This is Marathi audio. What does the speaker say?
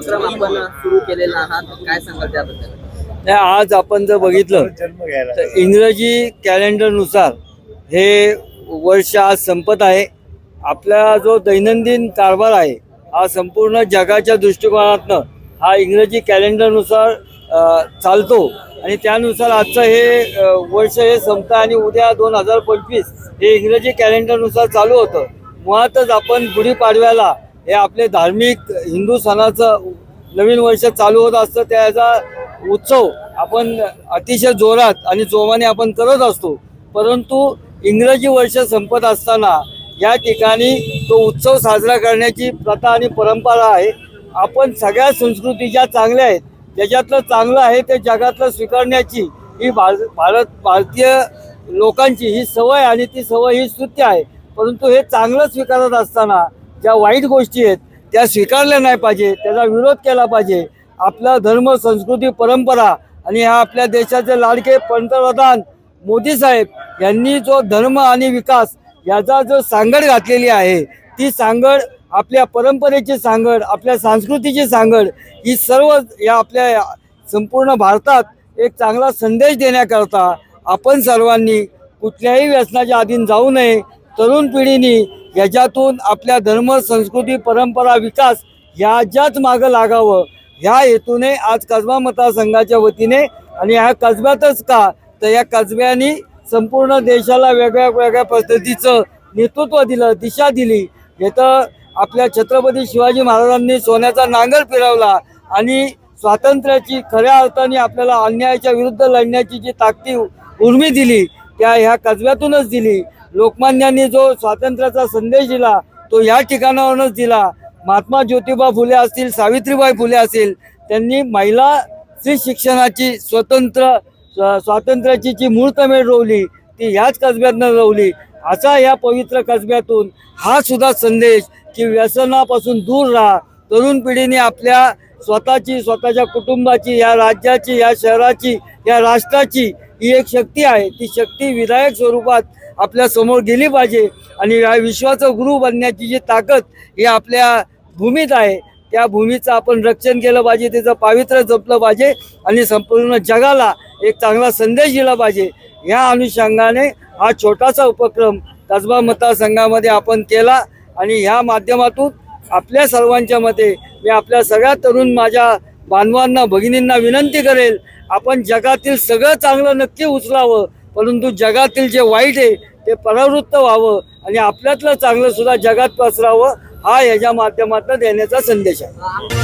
उपक्रम आपण सुरू केलेला आहात काय सांगाल त्याबद्दल? नाही, आज आपण जर बघितलं तर इंग्रजी कॅलेंडरनुसार हे वर्ष आज संपत आहे. आपला जो दैनंदिन कारभार आहे हा संपूर्ण जगाच्या दृष्टिकोनातनं हा इंग्रजी कॅलेंडरनुसार चालतो. आणि त्यानुसार आजचं हे वर्ष हे संपतं आणि उद्या दोन हजार पंचवीस हे इंग्रजी कॅलेंडरनुसार चालू होतं. मुळातच आपण गुढीपाडव्याला हे आपले धार्मिक हिंदू सणाचं नवीन वर्ष चालू होत असतं त्याचा उत्सव आपण अतिशय जोरात आणि जोमाने आपण करत असतो. परंतु इंग्रजी वर्ष संपत असताना या ठिकाणी तो उत्सव साजरा करण्याची प्रथा आणि परंपरा आहे. आपण सगळ्या संस्कृती ज्या चांगल्या आहेत ज्याच्यातलं चांगलं आहे ते जगातलं स्वीकारण्याची ही भार भारत भारतीय लोकांची ही सवय आणि ती सवय ही स्तुत्य आहे. परंतु हे चांगलं स्वीकारत असताना ज्या वाईट गोष्टी आहेत त्या स्वीकारल्या नाही पाहिजे त्याचा विरोध केला पाहिजे. आपला धर्म संस्कृती परंपरा आणि ह्या आपल्या देशाचे लाडके पंतप्रधान मोदी साहेब यांनी जो धर्म आणि विकास याचा जो सांगड घातलेली आहे ती सांगड आपल्या परंपरेची सांगड आपल्या संस्कृतीची सांगड ही सर्व या आपल्या संपूर्ण भारतात एक चांगला संदेश देण्याकरता आपण सर्वांनी कुठल्याही व्यसनाच्या अधीन जाऊ नये. तरुण पिढीने याच्यातून आपल्या धर्म संस्कृती परंपरा विकास याच्याच मागं लागावं ह्या हेतूने आज कसबा मतदारसंघाच्या वतीने आणि ह्या कसब्यातच का तर या कसब्यानी संपूर्ण देशाला वेगळ्या वेगळ्या पद्धतीचं नेतृत्व दिलं दिशा दिली. इथं आपल्या छत्रपती शिवाजी महाराजांनी सोन्याचा नांगर फिरवला आणि स्वातंत्र्याची खऱ्या अर्थाने आपल्याला अन्यायाच्या विरुद्ध लढण्याची जी ताकदी उर्मी दिली त्या ह्या कसब्यातूनच दिली. लोकमान्यांनी जो स्वातंत्र्याचा संदेश दिला तो या ठिकाणावरूनच दिला. महात्मा ज्योतिबा फुले असतील सावित्रीबाई फुले असतील त्यांनी महिला स्त्री शिक्षणाची स्वतंत्र स्वातंत्र्याची जी मुहूर्तमेढ रोवली ती ह्याच कसब्यातनं रोवली. असा या पवित्र कसब्यातून हा सुद्धा संदेश की व्यसनापासून दूर राहा. तरुण पिढीने आपल्या स्वतःची स्वतःच्या कुटुंबाची या राज्याची या शहराची या राष्ट्राची ही एक शक्ती आहे. ती शक्ती विधायक स्वरूपात आपल्यासमोर गेली पाहिजे आणि या विश्वाचं गुरु बनण्याची जी ताकद ही आपल्या भूमीत आहे त्या भूमीचं आपण रक्षण केलं पाहिजे त्याचं पावित्र्य जपलं पाहिजे आणि संपूर्ण जगाला एक चांगला संदेश दिला पाहिजे. या अनुषंगाने हा छोटासा उपक्रम कसबा मतदारसंघामध्ये आपण केला आणि ह्या माध्यमातून आपल्या सर्वांच्या मते मी आपल्या सगळ्या तरुण माझ्या बांधवांना भगिनींना विनंती करेल आपण जगातील सगळं चांगलं नक्की उचलावं. परंतु जगातील जे वाईट आहे ते परावृत्त व्हावं आणि आपल्यातलं चांगलं सुद्धा जगात पसरावं हा याच्या माध्यमातून देण्याचा संदेश आहे.